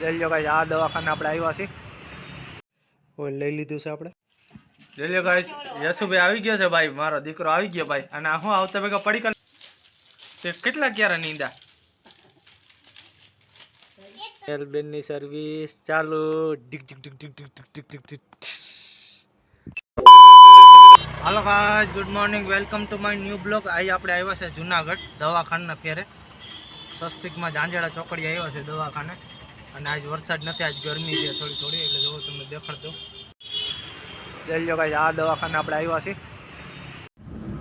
જોઈ લો ગાઈસ આ દવાખાને આપણે આવ્યા છીએ. ઓય લઈ લીધું છે આપણે? જોઈ લો ગાઈસ યશુભાઈ આવી ગયો છે ભાઈ મારો દીકરો આવી ગયો ભાઈ. અને હું આવતા ભેગા પડી કલ તે કેટલા ક્યારે નીંદા? બેનની સર્વિસ ચાલુ. ડિક ડીક ડિક ડિક ડિક ડિક ડિક ડિક. Hello guys good morning welcome to my new blog આજે આપણે આવ્યા છે જુનાગઢ દવાખાના ફેરે. સસ્તિકમાં ઝાંઝેડા ચોકડી આવ્યા છે દવાખાને. અને આજ વરસાદ નથી આજ ગરમી છે થોડી થોડી એટલે જો તમને દેખાડ જઈ લો આ દવાખાને આપણે આવ્યા છીએ.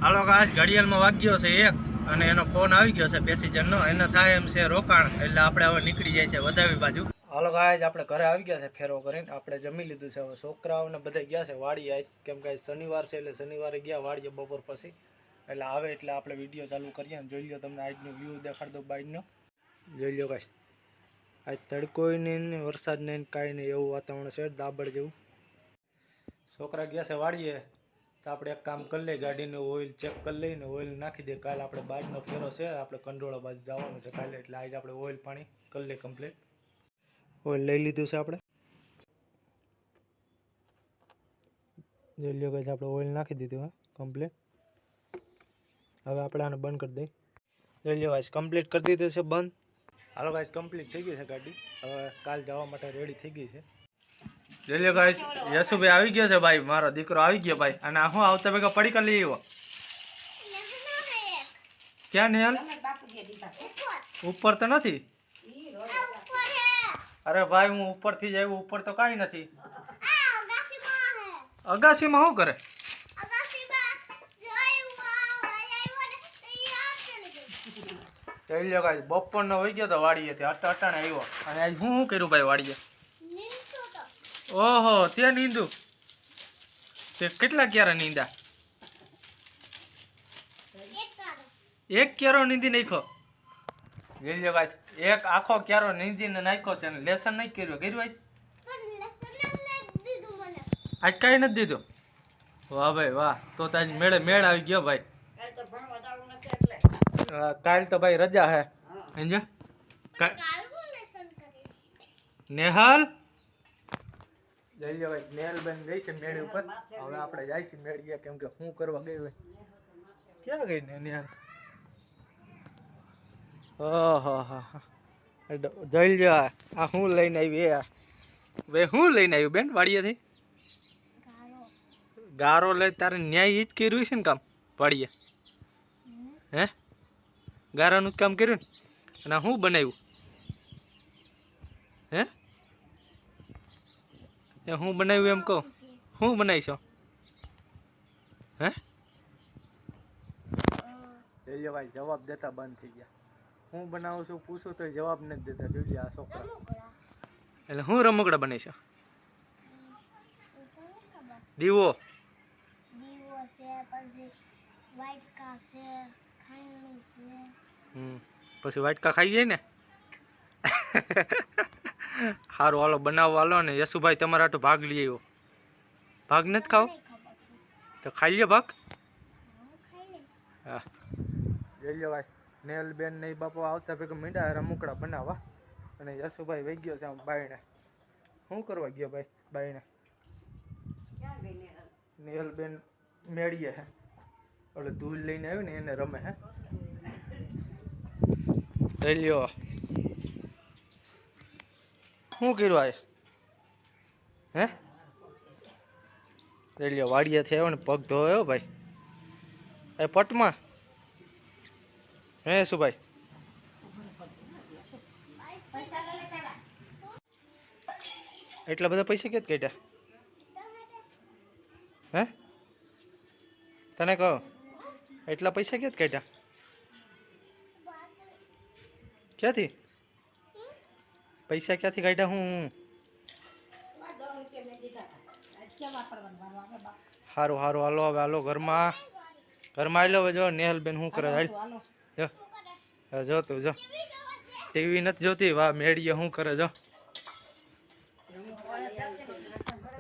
હાલો આજ ઘડિયાળમાં વાગ્યો છે એક અને એનો ફોન આવી ગયો છે પેસેન્જરનો. એને થાય એમ છે રોકાણ એટલે આપણે હવે નીકળી જાય છે વધાવી બાજુ. હાલો આજ આપણે ઘરે આવી ગયા છે ફેરો કરીને. આપણે જમી લીધું છે. હવે છોકરાઓને બધા ગયા છે વાડી આજ. કેમ કે શનિવાર છે એટલે શનિવારે ગયા વાડીએ બપોર પછી. એટલે આવે એટલે આપણે વીડિયો ચાલુ કરીએ જોઈ લો તમને આજનો વ્યૂ દેખાડ દો બાઈકનો જોઈ લો ગાઈસ. આજ તડકો નહીં ને વરસાદ નહીં કાંઈ નહીં એવું વાતાવરણ છે દાબડ જેવું. છોકરા ગયા છે વાળીએ તો આપણે એક કામ કરી લઈએ ગાડીનું ઓઇલ ચેક કરી લઈને ઓઇલ નાખી દઈએ કાલે આપણે બાજનો ફેરો છે આપણે કંડોળા બાજુ જવાનું છે કાલે એટલે આજે આપણે ઓઇલ પાણી કરી લઈએ કમ્પ્લીટ ઓઇલ લઈ લીધું છે આપણે. જોઈ લ્યો કે આપણે ઓઇલ નાખી દીધું હા કમ્પ્લીટ હવે આપણે આને બંધ કરી દઈએ. જોઈ લ્યો કમ્પ્લીટ કરી દીધું છે બંધ. હાલો ગાઈસ કમ્પ્લીટ થઈ ગઈ છે ગાડી. હવે કાલ જવા માટે રેડી થઈ ગઈ છે. જોઈ ગાઈસ યશુભાઈ આવી ગયો છે ભાઈ મારો દીકરો આવી ગયો ભાઈ. અને આ હું આવતા ભેગા પડી કરી લઈ આવ્યો ક્યાં નિહાલ? ઉપર તો નથી? અરે ભાઈ હું ઉપરથી જ આવ્યો ઉપર તો કાંઈ નથી. અગાસીમાં શું કરે? જોઈ લ્યો ગાઈસ બપોરનો વહી ગયો તો વાડીએથી અટ અટાણે આવ્યો. અને આજ હું શું કર્યું ભાઈ વાડીએ? ઓહો તે નીંદુ? તે કેટલા ક્યારે નીંદા? એક ક્યારો? નીંદી નાખ્યો? જોઈ લ્યો એક આખો ક્યારો નીંદીને નાખ્યો છે અને લેસન નહીં કર્યું. કર્યું ભાઈ આજ કાંઈ નથી દીધું? વાહ ભાઈ વાહ. તો તો આજ મેળે મેળ આવી ગયો ભાઈ. કાલ તો ભાઈ રજા હે. સમજ્યા? નેહલ નેહાલ? જઈ લ્યો ભાઈ નેહલ બેન ગઈ છે મેળી ઉપર. હવે આપણે જાય છે મેળીએ કેમ કે હું કરવા ગઈ હોય. ક્યાં ગઈ ને નેહલ? ઓહો હા હા. જઈ લ્યો આ. હું લઈને આવી આ. બે હું લઈને આવ્યું બેન વાડીએથી? ગારો. લઈ તારે ન્યાય ઈ જ કર્યું છે ને કામ? વાડીએ. હે? ગારાનું જ કામ કર્યું ને? અને આ શું બનાવ્યું? હે? એ હું બનાવ્યું એમ કહો. શું બનાવીશો? હે? જોઈએ ભાઈ જવાબ દેતા બંધ થઈ ગયા. હું બનાવું છું પૂછું તો જવાબ નથી દેતા. જોઈએ આ છોકરા. એટલે હું રમકડા બનાવીશો? દીવો. હમ પછી વાટકા ખાઈ જાય ને? સારું હાલો બનાવવા હાલો ને. યશુભાઈ તમારા હાટુ ભાગ લઈ આવ્યો. ભાગ નથી ખાવ? તો ખાઈ લ્યો ભાગ? હા જઈ લ્યો ભાઈ નેલ બેન ને બાપો આવતા ભેગા મીંડા રમુકડા બનાવવા. અને યશુભાઈ વહી ગયો છે આમ બાયણે. શું કરવા ગયો ભાઈ બાયણે? નેલ? બેન મેળીએ હે. ઓલે ધૂળ લઈને આવ્યું ને એને રમે, હે? રેલ્યો લ્યો. શું કર્યું આ? હે? રેલ્યો લ્યો, વાડિયાથી આવ્યો ને પગ ધોયો ભાઈ. એ પટમાં? હે શું ભાઈ એટલા બધા પૈસા ક્યાં કાઢ્યા? હે? તને કહો. એટલા પૈસા ક્યાં કાઢ્યા? ક્યાંથી? પૈસા ક્યાંથી કાઢ્યા હું? સારું સારું હાલો હવે હાલો ઘરમાં. ઘરમાં આવેલો હવે જો નેહલબેન શું કરે હાલ. જો. જો તું જો. ટીવી નથી જોતી? વાહ મેળીએ શું કરે જો.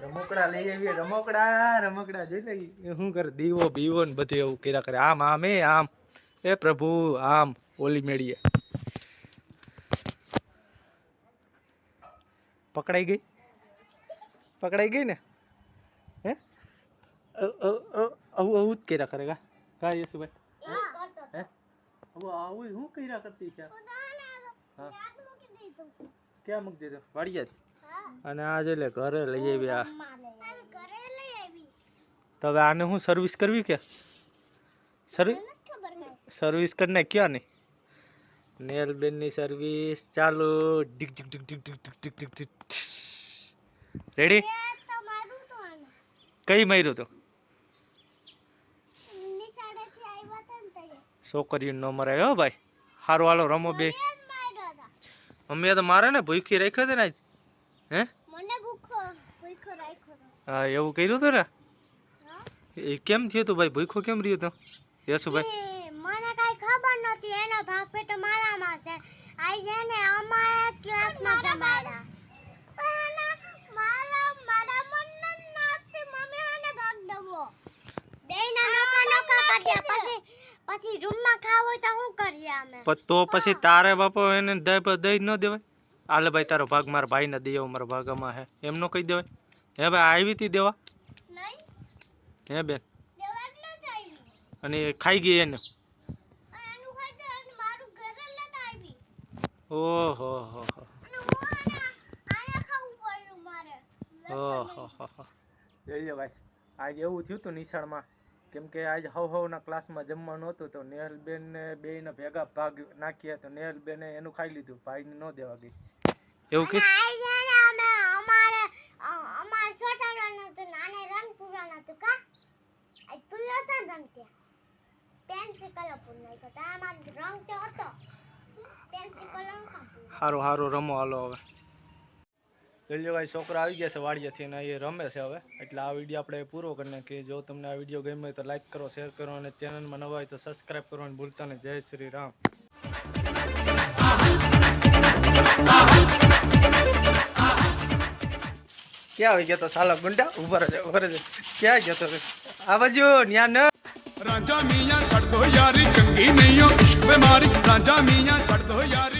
રમકડા લઈ આવીએ. રમકડા રમકડા જોઈ લઈ શું કરે? દીવો બીવો ને બધું એવું કર્યા કરે. આમ આમ એ આમ. એ પ્રભુ આમ. ઓલી મેળીએ. પકડાઈ ગઈ? પકડાઈ ગઈ ને? હે? આવું આવું જ કર્યા કરે કા? કા યશુભાઈ હે? આવું શું કર્યા કરતી છે? હા. ક્યાં મૂકી દીધું? વાડિયા જ? અને આ જે લે ઘરે લઈ આવી આ. તો હવે આને હું સર્વિસ કરવી કે? સર્વિસ સર્વિસ કરીને ક્યાં નહીં નેલ બેનની સર્વિસ ચાલુ ડીક ડીક ડીક ડીક ડીક ડીક ડીક ડીક રેડી કઈ માર્યું તો? છોકરીઓ ન મરાય હો ભાઈ. સારું હાલો રમો બે. મમ્મીએ તો મારે ને ભૂખી રાખ્યો હતો ને હે? મને ભૂખો ભૂખો રાખ્યો હા એવું કર્યું હતું ને એ કેમ થયું તું ભાઈ? ભૂખો કેમ રહ્યું તું? યશુભાઈ એ મને કઈ ખબર નહોતી એનો ભાગ પેટો મારામાં છે. આઈ છે ને અમારા ક્લાસમાં જમાડા મારા મારા મન નથી મમ્મી આને ભાગ દવો બેયના નોકા નોકા કાઢ્યા. પછી પછી રૂમમાં ખાવ હોય તો શું કરીએ અમે? તો પછી તારે બાપો એને દઈ ન દેવાય? આલે ભાઈ તારો ભાગ મારા ભાઈને દઈ એવો મારા ભાગમાં હે. એમ ન કહી દેવાય? હે ભાઈ આવી હતી દેવા? હે બેન? અને ખાઈ ગઈ એને? ઓહો હો હો. હો ભાઈ આજે એવું થયું હતું નિશાળમાં કેમ કે આજ હવ હવના ક્લાસમાં જમવાનું હતું તો નેહલબેન ને બેયને ભેગા ભાગ નાખ્યા તો નેહલબેને એનું ખાઈ લીધું ભાઈને ન દેવા ગઈ. એવું કે? સારું સારું રમો હાલો હવે. દિલજોભાઈ છોકરા આવી ગયા છે વાડિયાથી અને એ રમે છે હવે. એટલે આ વીડિયો આપણે પૂરો કરી નાખીએ. જો તમને આ વીડિયો ગમ્યો હોય તો લાઇક કરો શેર કરો અને ચેનલમાં નવા હોય તો સબસ્ક્રાઈબ કરવાનું ભૂલતા નહીં. જય શ્રી રામ. ક્યાં આવી ગયો તો સાલો ગુંડા? ઉભર જ ઉભર જ ક્યાં ગયો તો? આ બાજુ, ન્યા ન. રાજા મિયા છડ દો યારી, ચંગી નહીં ઈશ્ક મારી. રાજા મિયા છડ દો યારી.